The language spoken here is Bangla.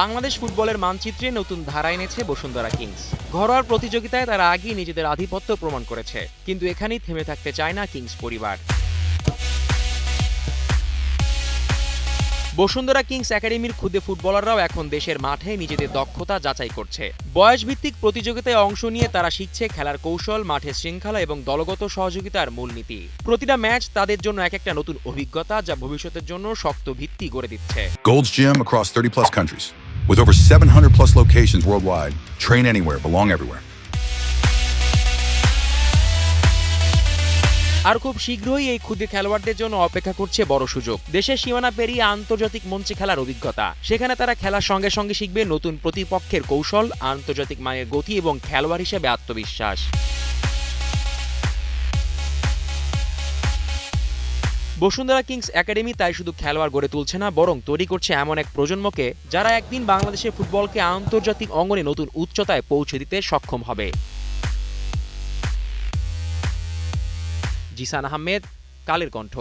বাংলাদেশ ফুটবলের মানচিত্রে নতুন ধারা এনেছে বসুন্ধরা কিংস। ঘরোয়ার প্রতিযোগিতায় তারা আগেই নিজেদের আধিপত্য প্রমাণ করেছে, কিন্তু এখানেই থেমে থাকতে চায় না কিংস পরিবার। বসুন্ধরা কিংস একাডেমির ক্ষুদে ফুটবলাররাও এখন দেশের মাঠে নিজেদের দক্ষতা যাচাই করছে। বয়সভিত্তিক প্রতিযোগিতায় অংশ নিয়ে তারা শিখছে খেলার কৌশল মাঠে শৃঙ্খলা এবং দলগত সহযোগিতার মূলনীতি। প্রতিটা ম্যাচ তাদের জন্য এক একটা নতুন অভিজ্ঞতা যা ভবিষ্যতের জন্য শক্ত ভিত্তি গড়ে দিচ্ছে। Gold's Gym across 30 plus countries. With over 700 plus locations worldwide, train anywhere, belong everywhere. আর খুব শীঘ্রই এই ক্ষুদে খেলোয়াড়দের জন্য অপেক্ষা করছে বড় সুযোগ। দেশের সীমানা পেরিয়ে আন্তর্জাতিক মঞ্চে খেলার অভিজ্ঞতা। সেখানে তারা খেলার সঙ্গে সঙ্গে শিখবে নতুন প্রতিপক্ষের কৌশল আন্তর্জাতিক মানের গতি এবং খেলোয়াড় হিসেবে আত্মবিশ্বাস। বসুন্ধরা কিংস একাডেমি তাই শুধু খেলোয়াড় গড়ে তুলছে না, বরং তৈরি করছে এমন এক প্রজন্মকে যারা একদিন বাংলাদেশের ফুটবলকে আন্তর্জাতিক অঙ্গনে নতুন উচ্চতায় পৌঁছে দিতে সক্ষম হবে। জিসান আহমেদ, কালের কণ্ঠ।